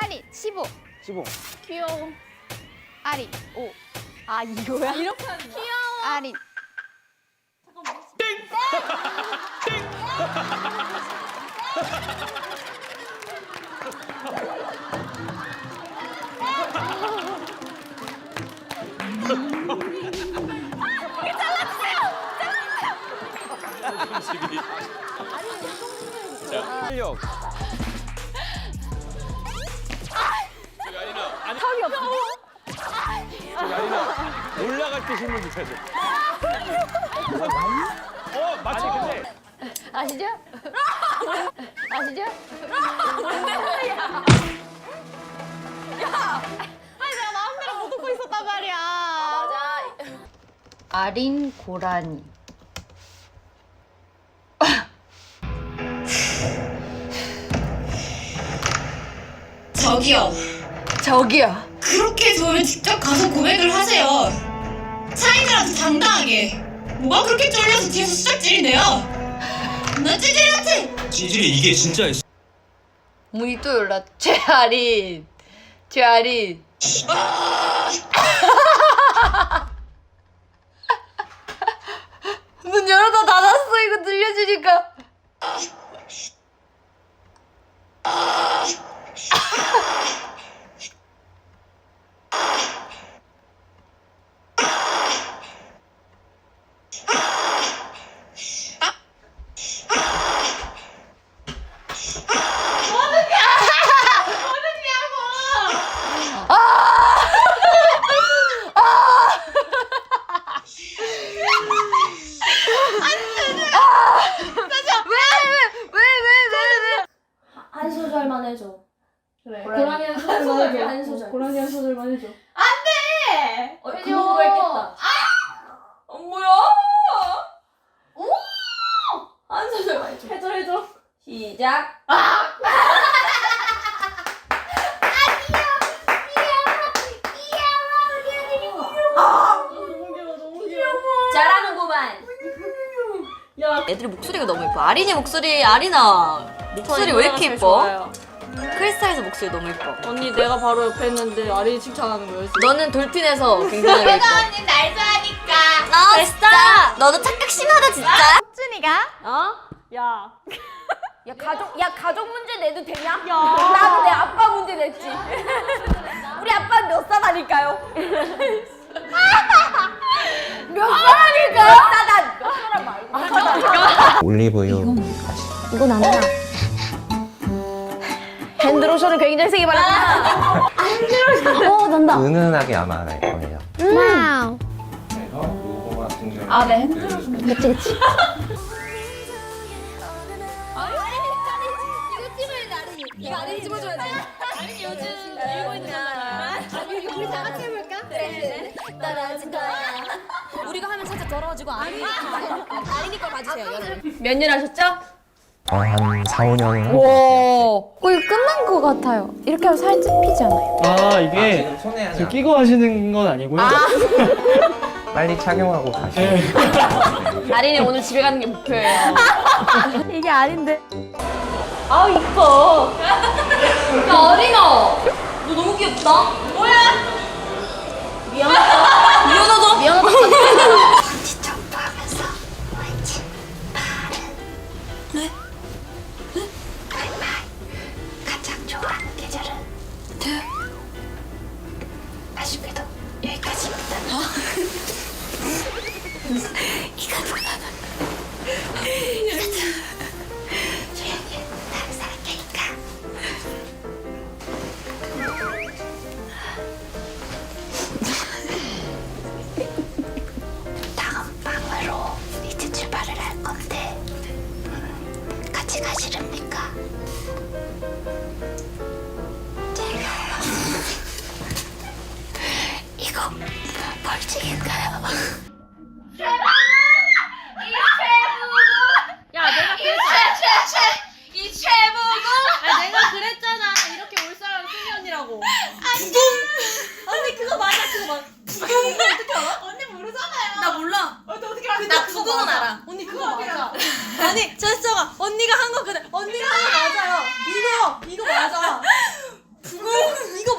아리 15 15. 귀여워. 아리 5 아 이거야? 이렇게 하는 거야? 귀여워. 아리 실력. 때 힘을 돼. 어, 맞지 근데. 아시죠? 아시죠? 아니 내가 마음대로 못 듣고 있었단 말이야 맞아. 아린 고라니 저기요. 저기요 그렇게 저를 직접 가서 고백을 하세요. 사이들한테 당당하게. 뭐가 그렇게 쫄려서 뒤에서 수작질인데요? 나 찌질한테! 찌질이 이게 진짜야. 문이 또 열라 최아린 최아린 문 열어다 닫았어 이거 들려주니까 왜왜왜왜왜 한 소절만 해줘. 그래. 고라니 한 소절만 소절 해줘. 해. 한 소절. 고라니 한 소절만 해줘. 네. 어, 해줘. 그거 했겠다. 어, 뭐야? 한 소절만 해줘. 해줘, 해줘. 시작. 너무 귀여워, 너무 귀여워. 잘하는구만. 야, 애들이 목소리가 너무 예뻐. 아린이 목소리, 아리나 목소리 왜 이렇게 예뻐? 크리스탈에서 목소리 너무 예뻐. 언니 내가 바로 옆에 있는데 아린이 칭찬하는 거였어. 너는 돌핀에서 굉장하게 예뻐. 언니 날 좋아하니까. 아 진짜. 너도 착각 심하다 진짜. 춘이가 어? 야. 야 가족 야 가족 문제 내도 되냐? 나도 내 아빠 문제 냈지. 우리 아빠 몇 살아니까요? 몇 살아니까? 나몇 살아 말고. 올리브유 이건. 핸드 로션을 굉장히 세게 발랐다. 어 난다. 은은하게 아마 날 거예요. 와우 같은 경우 아, 네, 핸드로션. 그치 그치. 이거 아린이 집어줘야지. 아린이 요즘 들고 있는 거잖아. 우리 다 같이 해볼까? 그래. 떨어진 거야. 우리가 하면 살짝 더러워지고 아린이 아린이 걸 봐주세요. 몇 년 하셨죠? 어, 한 4, 5년 오 어, 이거 끝난 거 같아요 이렇게 하면 살 찝히지 않아요? 아 이게 지금 손에 하나 지금 끼고 하시는 건 아니고요. 빨리 착용하고 가시면 아린이 오늘 집에 가는 게 목표예요. 이게 아닌데 아 이뻐. 야 어린아, 너 너무 귀엽다. 뭐야? 미안하다. 미안하다. 미안하다. 아쉽게도 여기까지입니다. 조용히 벌칙인가요? 야 내가 그랬잖아. 이 최부구 아 내가 그랬잖아. 이렇게 올 사람 승현이라고. 언니 그거 맞아? 그거 맞아? 부궁은 어떻게 알아? 언니 모르잖아요. 나 몰라. 어, 어떻게 알아? 나 부궁은 알아. 언니 그거 맞아. 아니 제스처가 언니가 한 거 그래. 언니가 한 거 맞아요. 이거 이거 맞아. 부궁 이거